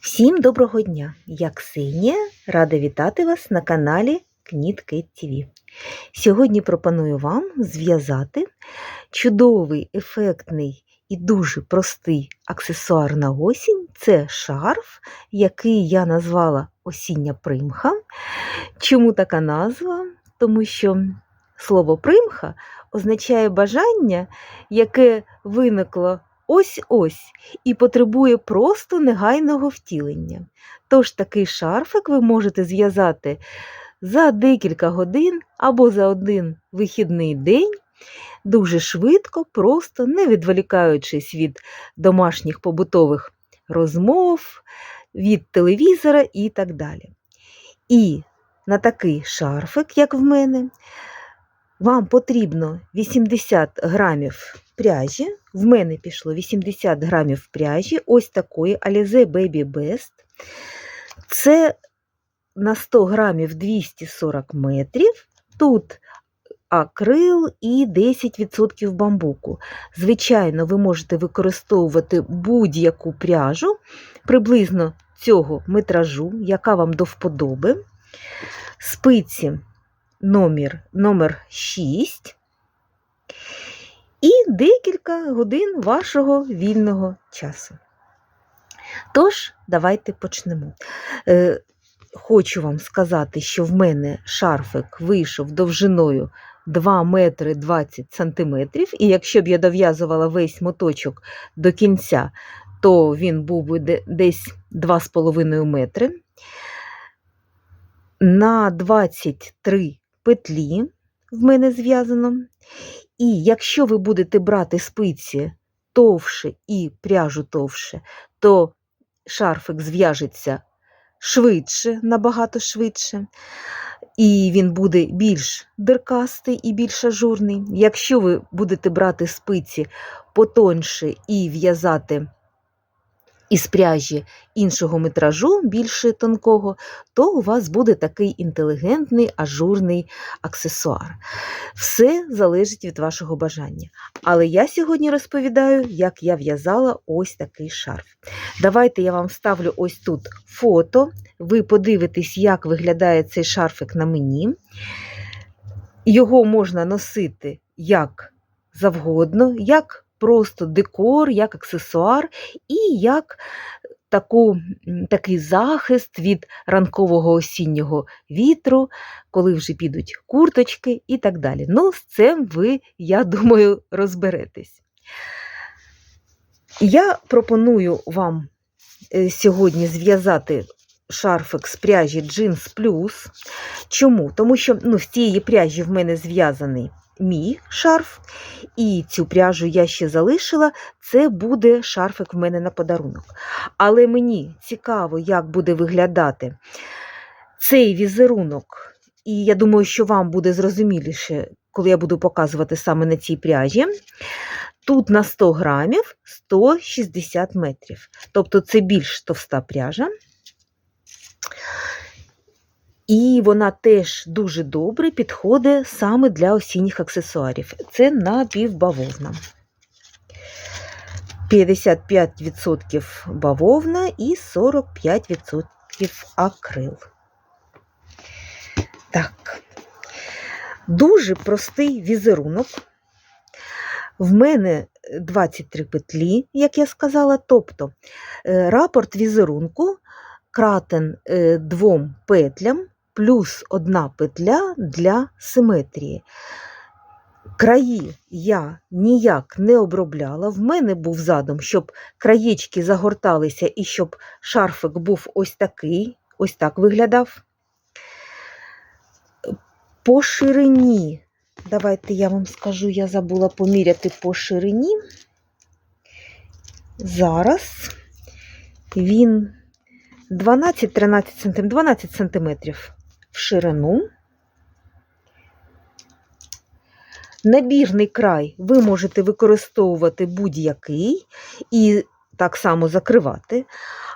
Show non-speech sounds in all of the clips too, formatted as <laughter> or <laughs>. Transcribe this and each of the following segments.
Всім доброго дня! Я Ксенія, рада вітати вас на каналі Кнітки ТВ. Сьогодні пропоную вам зв'язати чудовий, ефектний і дуже простий аксесуар на осінь. Це шарф, який я назвала осіння примха. Чому така назва? Тому що слово примха означає бажання, яке виникло ось-ось і потребує просто негайного втілення. Тож такий шарфик ви можете зв'язати за декілька годин або за один вихідний день. Дуже швидко, просто не відволікаючись від домашніх побутових розмов, від телевізора і так далі. І на такий шарфик, як в мене, вам потрібно 80 грамів пряжі. В мене пішло 80 грамів пряжі, ось такої Alize Baby Best. Це на 100 грамів 240 метрів. Тут акрил і 10% бамбуку. Звичайно, ви можете використовувати будь-яку пряжу приблизно цього метражу, яка вам до вподоби. Спиці номер, номер 6 і декілька годин вашого вільного часу. Тож, давайте почнемо. Е, Хочу вам сказати, що в мене шарфик вийшов довжиною 2 метри 20 сантиметрів, і якщо б я дов'язувала весь моточок до кінця, то він був би десь 2,5 метри. На 23 петлі в мене зв'язано. І якщо ви будете брати спиці товше і пряжу товше, то шарфик зв'яжеться швидше, набагато швидше, і він буде більш диркастий і більш ажурний. Якщо ви будете брати спиці потоньше і в'язати із пряжі іншого метражу, більше тонкого, то у вас буде такий інтелігентний ажурний аксесуар. Все залежить від вашого бажання. Але я сьогодні розповідаю, як я в'язала ось такий шарф. Давайте я вам ставлю ось тут фото. Ви подивитесь, як виглядає цей шарфик на мені. Його можна носити як завгодно, як просто декор, як аксесуар і як таку, такий захист від ранкового осіннього вітру, коли вже підуть курточки і так далі. Ну, з цим ви, я <laughs> думаю, розберетесь. Я пропоную вам е, сьогодні зв'язати шарфик з пряжі Jeans Plus. Чому? Тому що ну, з цієї пряжі в мене зв'язаний мій шарф, і цю пряжу я ще залишила, це буде шарфик в мене на подарунок. Але мені цікаво, як буде виглядати цей візерунок, і я думаю, що вам буде зрозуміліше, коли я буду показувати саме на цій пряжі. Тут на 100 грамів 160 метрів. Тобто це більш товста пряжа. І вона теж дуже добре підходить саме для осінніх аксесуарів. Це напівбавовна. 55% бавовна і 45% акрил. Так, дуже простий візерунок. В мене 23 петлі, як я сказала, тобто е, рапорт візерунку кратен е, двом петлям плюс одна петля для симетрії. Краї я ніяк не обробляла. В мене був задум, щоб краєчки загорталися і щоб шарфик був ось такий, ось так виглядав. По ширині, давайте я вам скажу, я забула поміряти по ширині. Зараз він 12-13 см, 12 сантиметрів в ширину. Набірний край ви можете використовувати будь-який і так само закривати,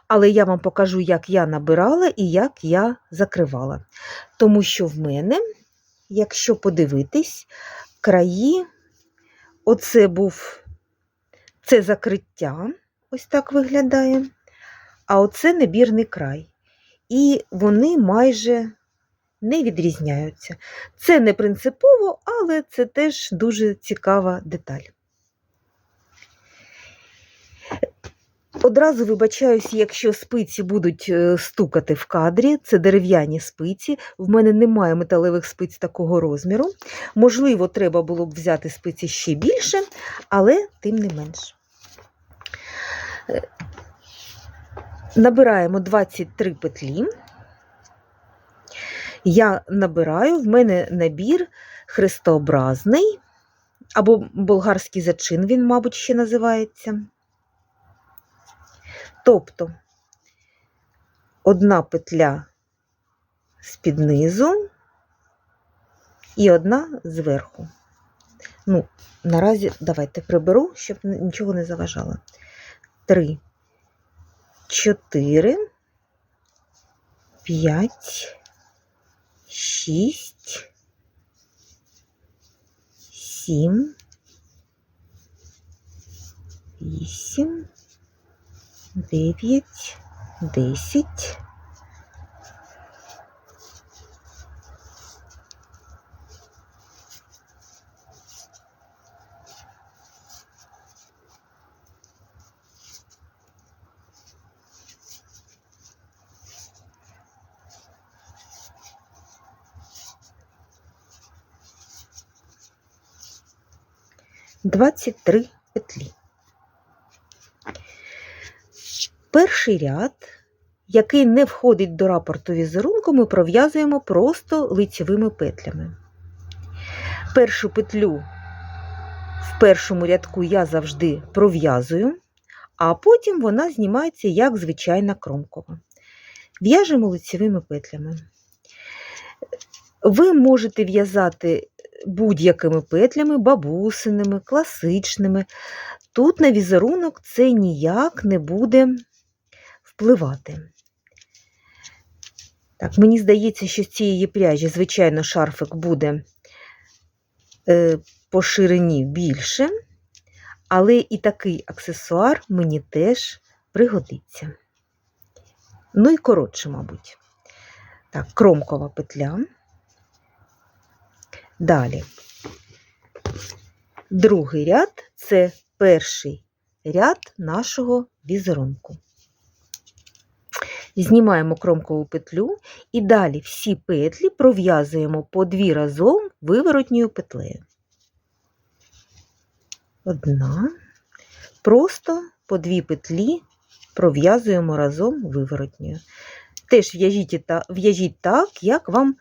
але я вам покажу, як я набирала і як я закривала. Тому що в мене, якщо подивитись, краї, оце був це закриття, ось так виглядає. а оце набірний край. І вони майже не відрізняються. Це не принципово, але це теж дуже цікава деталь. Одразу вибачаюсь, якщо спиці будуть е, стукати в кадрі, це дерев'яні спиці. В мене немає металевих спиць такого розміру. Можливо, треба було б взяти спиці ще більше, але тим не менш. Е, Набираємо 23 петлі. Я набираю, в мене набір хрестообразний, або болгарський зачин, він, мабуть, ще називається. Тобто одна петля з-під низу і одна зверху. Ну, наразі давайте приберу, щоб нічого не заважало. Три, чотири, п'ять, шість, сім, вісім. Дев'ять, десять. Двадцять три петлі. Перший ряд, який не входить до рапорту візерунку, ми пров'язуємо просто лицевими петлями. Першу петлю в першому рядку я завжди пров'язую, а потім вона знімається як звичайна кромкова. В'яжемо лицевими петлями. Ви можете в'язати будь-якими петлями, бабусиними, класичними. Тут на візерунок це ніяк не буде впливати. Так, мені здається, що з цієї пряжі, звичайно, шарфик буде е, по ширині більше, але і такий аксесуар мені теж пригодиться. Ну і коротше, мабуть. Так, кромкова петля. Далі. Другий ряд це перший ряд нашого візерунку. Знімаємо кромкову петлю і далі всі петлі пров'язуємо по дві разом виворотньою петлею. Одна, просто по дві петлі пров'язуємо разом виворотньою. Теж в'яжіть так, як вам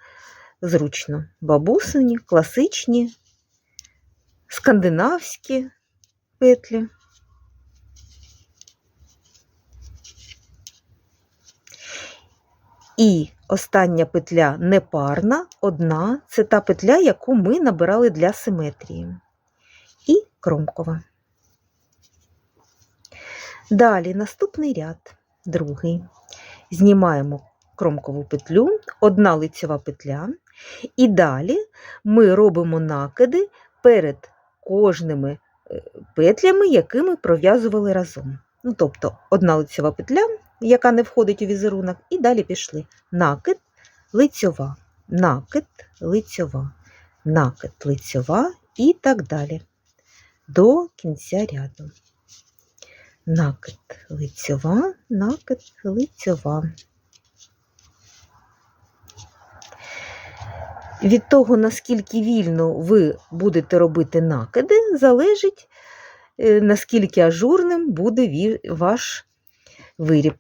зручно. Бабусині, класичні, скандинавські петлі. І остання петля непарна, одна це та петля, яку ми набирали для симетрії. І кромкова. Далі наступний ряд, другий. Знімаємо кромкову петлю, одна лицева петля, і далі ми робимо накиди перед кожними е, петлями, якими пров'язували разом. Ну, Тобто одна лицева петля, яка не входить у візерунок, і далі пішли накид, лицьова, накид, лицьова, накид, лицьова і так далі. До кінця ряду. Накид, лицьова, накид, лицьова. Від того, наскільки вільно ви будете робити накиди, залежить, е, наскільки ажурним буде ваш виріб.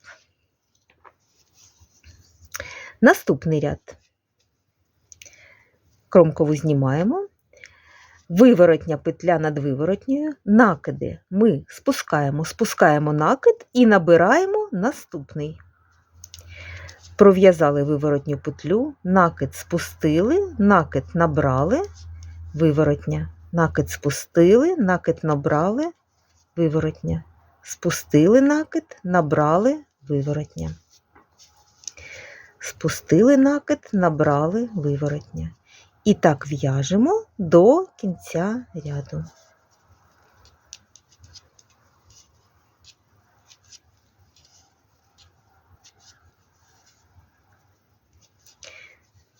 Наступний ряд. Кромкову знімаємо, виворотня петля над виворотньою, накиди ми спускаємо, спускаємо накид і набираємо наступний. Пров'язали виворотню петлю, накид спустили, накид набрали, виворотня, накид спустили, накид набрали, виворотня, спустили накид, набрали, виворотня. Спустили накид, набрали виворотня. І так в'яжемо до кінця ряду.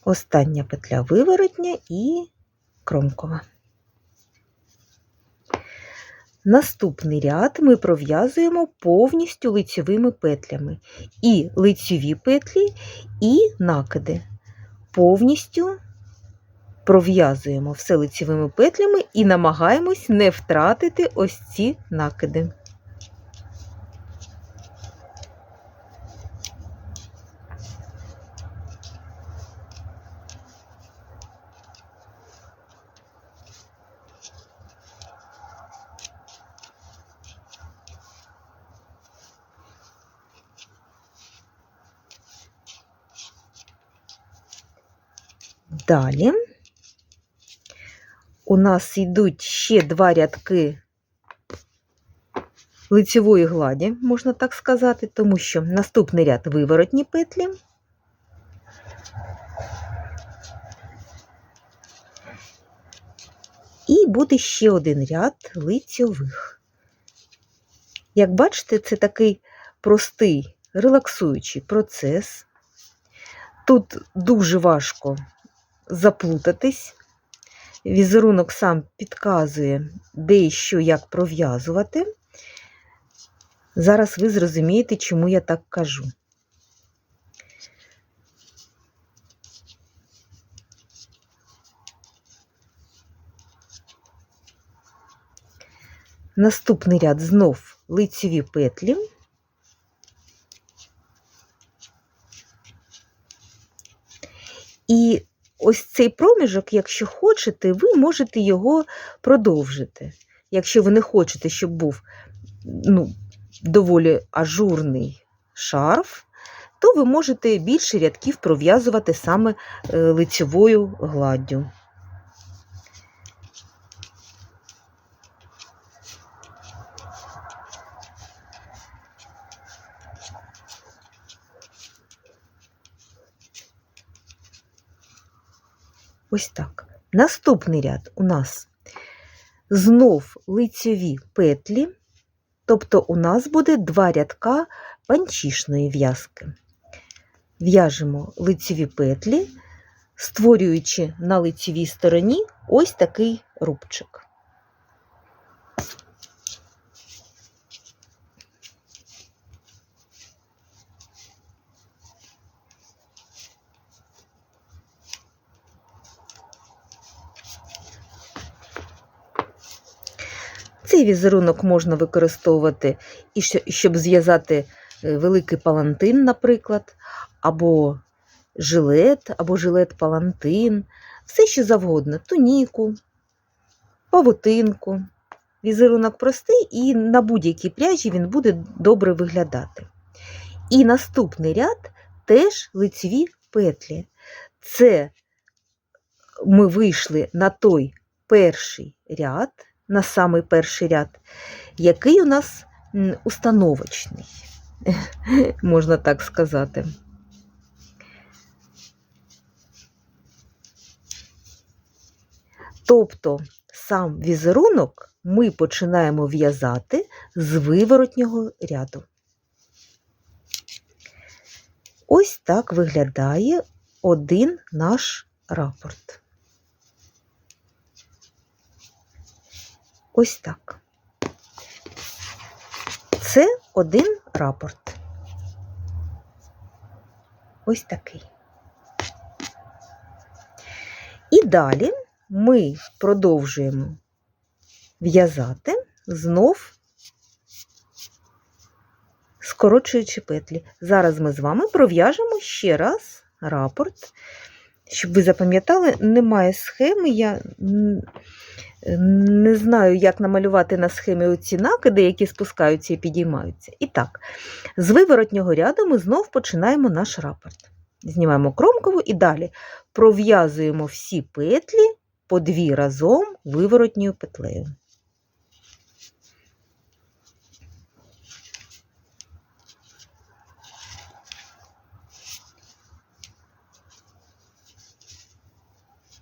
Остання петля виворотня і кромкова. Наступний ряд ми пров'язуємо повністю лицьовими петлями. І лицьові петлі, і накиди. Повністю пров'язуємо все лицьовими петлями і намагаємось не втратити ось ці накиди. Далі у нас йдуть ще два рядки лицевої гладі, можна так сказати, тому що наступний ряд виворотні петлі. І буде ще один ряд лицьових. Як бачите, це такий простий релаксуючий процес. Тут дуже важко заплутатись. Візерунок сам підказує, де і що як пров'язувати. Зараз ви зрозумієте, чому я так кажу. Наступний ряд знов лицеві петлі. І ось цей проміжок, якщо хочете, ви можете його продовжити. Якщо ви не хочете, щоб був ну, доволі ажурний шарф, то ви можете більше рядків пров'язувати саме е, лицевою гладдю. Ось так. Наступний ряд у нас знов лицьові петлі, тобто у нас буде два рядка панчішної в'язки. В'яжемо лицеві петлі, створюючи на лицевій стороні ось такий рубчик. Візерунок можна використовувати, і щоб зв'язати е, великий палантин, наприклад, або жилет, або жилет-палантин, все що завгодно, туніку, павутинку. Візерунок простий, і на будь-якій пряжі він буде добре виглядати. І наступний ряд теж лицеві петлі. Це ми вийшли на той перший ряд, на самий перший ряд, який у нас установочний, <laughs> можна так сказати. Тобто сам візерунок ми починаємо в'язати з виворотнього ряду. Ось так виглядає один наш рапорт. Ось так. Це один рапорт. Ось такий. І далі ми продовжуємо в'язати знов скорочуючи петлі. Зараз ми з вами пров'яжемо ще раз рапорт. Щоб ви запам'ятали, немає схеми. Я не знаю, як намалювати на схемі оці накиди, які спускаються і підіймаються. І так, з виворотнього ряду ми знов починаємо наш рапорт. Знімаємо кромкову і далі пров'язуємо всі петлі по дві разом виворотньою петлею.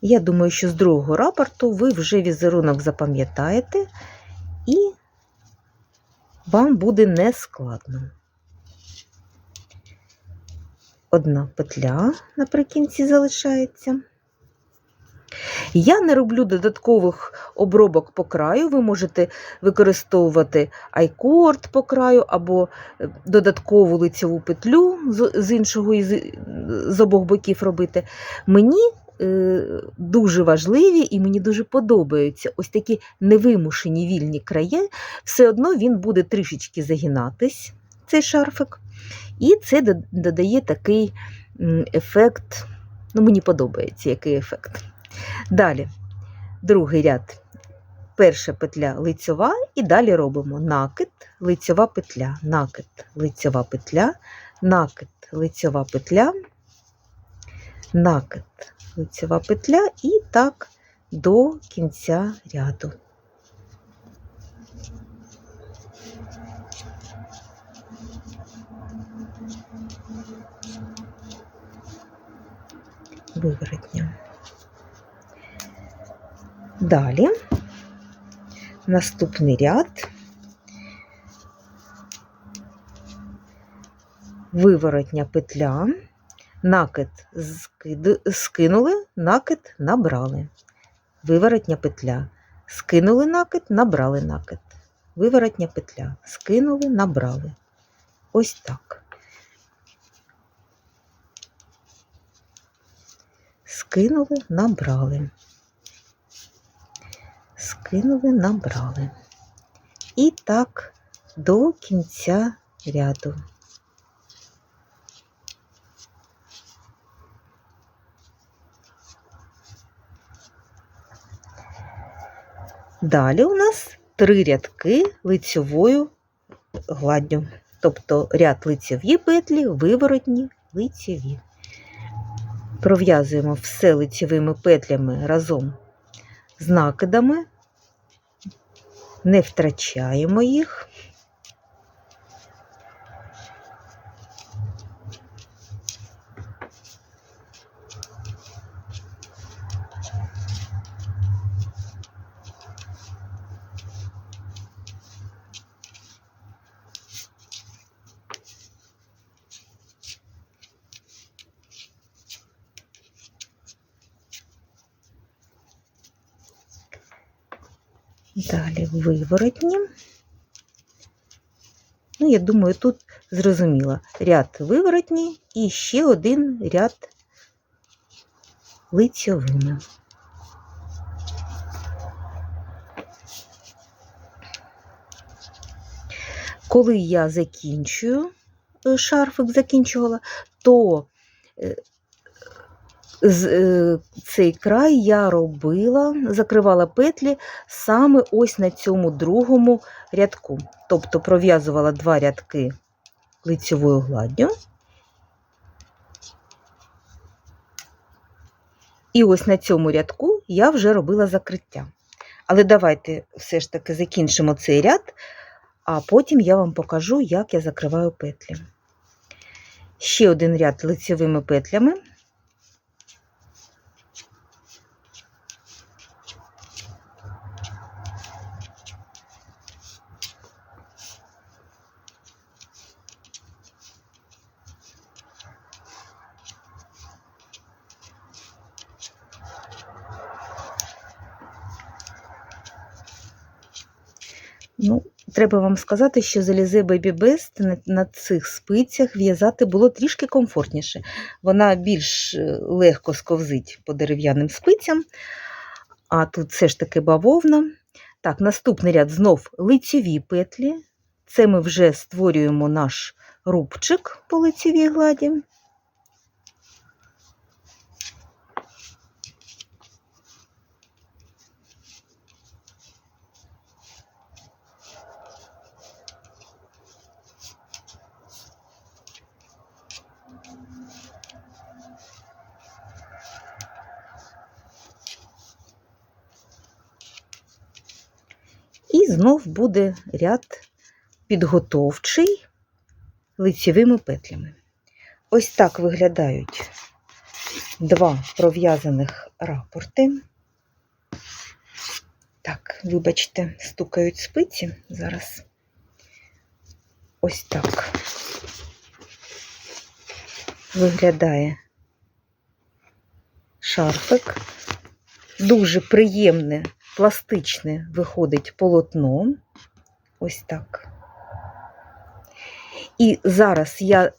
Я думаю, що з другого рапорту ви вже візерунок запам'ятаєте і вам буде нескладно. одна петля наприкінці залишається. Я не роблю додаткових обробок по краю. Ви можете використовувати айкорд по краю або е, додаткову лицеву петлю з, іншого з обох боків робити. Мені дуже важливі і мені дуже подобаються ось такі невимушені вільні краї. Все одно він буде трішечки загинатись, цей шарфик. І це додає такий ефект. Ну, мені подобається який ефект. Далі, другий ряд. Перша петля лицьова, і далі робимо накид, лицьова петля, накид, лицьова петля, накид, лицьова петля, накид, лицьова петля і так до кінця ряду. Виворотня. Далі наступний ряд. Виворотня петля, Накид скинули, накид набрали. Виворотня петля. Скинули накид, набрали накид. Виворотня петля. Скинули, набрали. Ось так. Скинули, набрали скинули, набрали. І так до кінця ряду. Далі у нас три рядки лицьовою гладдю. Тобто ряд лицьові петлі, виворотні, лицьові. Пров'язуємо все лицьовими петлями разом з накидами, не втрачаємо їх. Далі виворотні. Ну, я думаю, тут зрозуміло. Ряд виворотні і ще один ряд лицьовими. Коли я закінчую е, шарфик, закінчувала, то е, цей край я робила, закривала петлі саме ось на цьому другому рядку. Тобто пров'язувала два рядки лицьовою гладдю. І ось на цьому рядку я вже робила закриття. Але давайте все ж таки закінчимо цей ряд, а потім я вам покажу, як я закриваю петлі. Ще один ряд лицьовими петлями. Ну, треба вам сказати, що залізе Best на, цих спицях в'язати було трішки комфортніше. Вона більш е, легко сковзить по дерев'яним спицям, а тут все ж таки бавовна. Так, наступний ряд знов лицеві петлі. Це ми вже створюємо наш рубчик по лицевій гладі. І знов буде ряд підготовчий лицевими петлями. Ось так виглядають два пров'язаних рапорти. Так, вибачте, стукають спиці зараз. Ось так. виглядає шарфик. Дуже приємне, пластичне виходить полотно. Ось так. І зараз я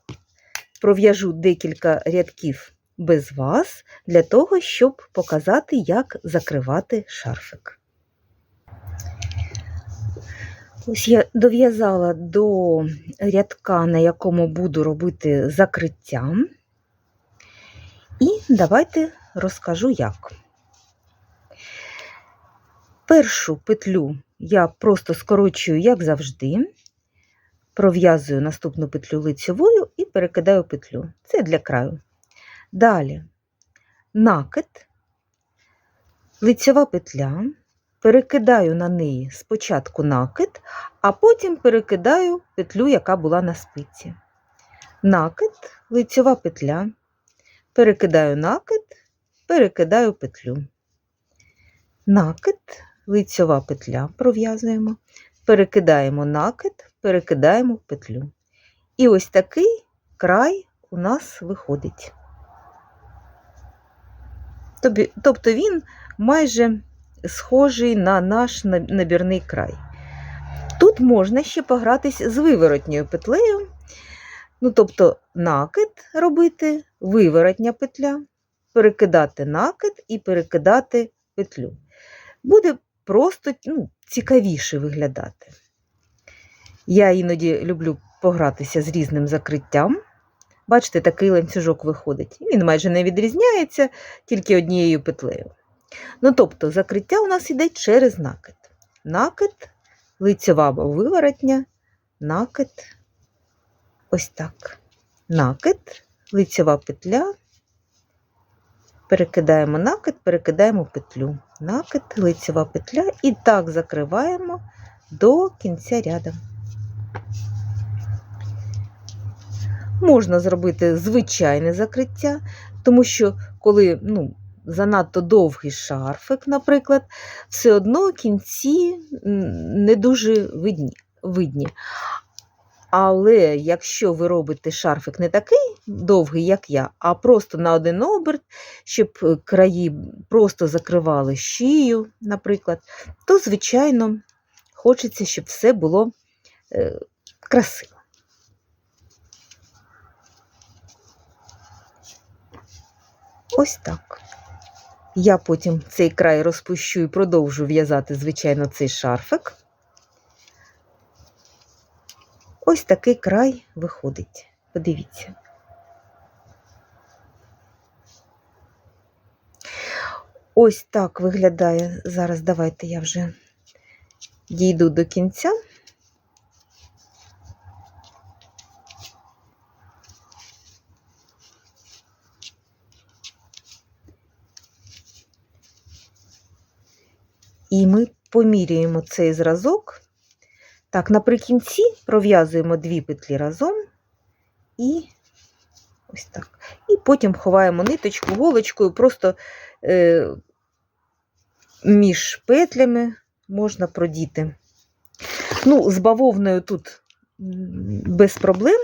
пров'яжу декілька рядків без вас для того, щоб показати, як закривати шарфик. Ось я дов'язала до рядка, на якому буду робити закриття. І давайте розкажу як. Першу петлю я просто скорочую, як завжди, пров'язую наступну петлю лицьовою і перекидаю петлю. Це для краю. Далі накид, лицьова петля, перекидаю на неї спочатку накид, а потім перекидаю петлю, яка була на спиці. Накид, лицьова петля, перекидаю накид, перекидаю петлю. Накид, лицьова петля пров'язуємо, перекидаємо накид, перекидаємо петлю. І ось такий край у нас виходить. Тобто він майже схожий на наш набірний край. Тут можна ще погратись з виворотньою петлею, ну, тобто накид робити, виворотня петля, перекидати накид і перекидати петлю. Буде просто ну, цікавіше виглядати. Я іноді люблю погратися з різним закриттям. Бачите, такий ланцюжок виходить. Він майже не відрізняється тільки однією петлею. Ну, тобто, закриття у нас йде через накид. Накид, лицьова або виворотня, накид, ось так. Накид, лицьова петля, перекидаємо накид, перекидаємо петлю. Накид, лицьова петля і так закриваємо до кінця ряду. Можна зробити звичайне закриття, тому що коли ну, занадто довгий шарфик, наприклад, все одно кінці не дуже видні. видні. Але якщо ви робите шарфик не такий довгий, як я, а просто на один оберт, щоб е, краї просто закривали шию, наприклад, то, звичайно, хочеться, щоб все було е, красиво. Ось так. Я потім цей край розпущу і продовжу в'язати, звичайно, цей шарфик. Ось такий край виходить. Подивіться. Ось так виглядає. Зараз давайте я вже дійду до кінця. І ми поміряємо цей зразок. Так, наприкінці пров'язуємо дві петлі разом і ось так. І потім ховаємо ниточку голочкою, просто е, між петлями можна продіти. Ну, з бавовною тут без проблем.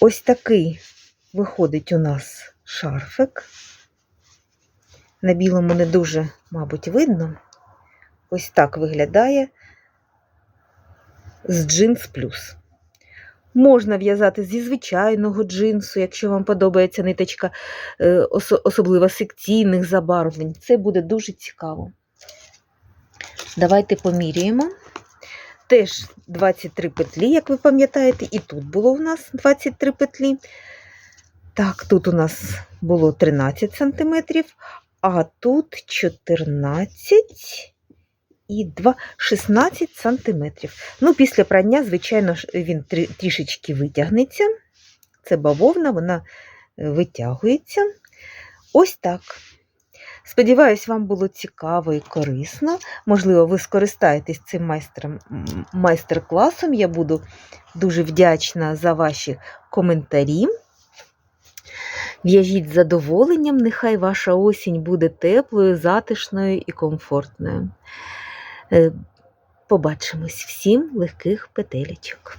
Ось такий виходить у нас шарфик. На білому не дуже, мабуть, видно. Ось так виглядає з джинс плюс. Можна в'язати зі звичайного джинсу, якщо вам подобається ниточка, е, особливо секційних забарвлень. Це буде дуже цікаво. Давайте поміряємо. Теж 23 петлі, як ви пам'ятаєте, і тут було у нас 23 петлі. Так, тут у нас було 13 см, а тут 14 і 2, 16 сантиметрів. Ну, після прання, звичайно, він трішечки витягнеться. Це бавовна, вона е, витягується. Ось так. Сподіваюсь, вам було цікаво і корисно. Можливо, ви скористаєтесь цим майстер-класом. Я буду дуже вдячна за ваші коментарі. В'яжіть з задоволенням, нехай ваша осінь буде теплою, затишною і комфортною. Е, Побачимось всім легких петелечок.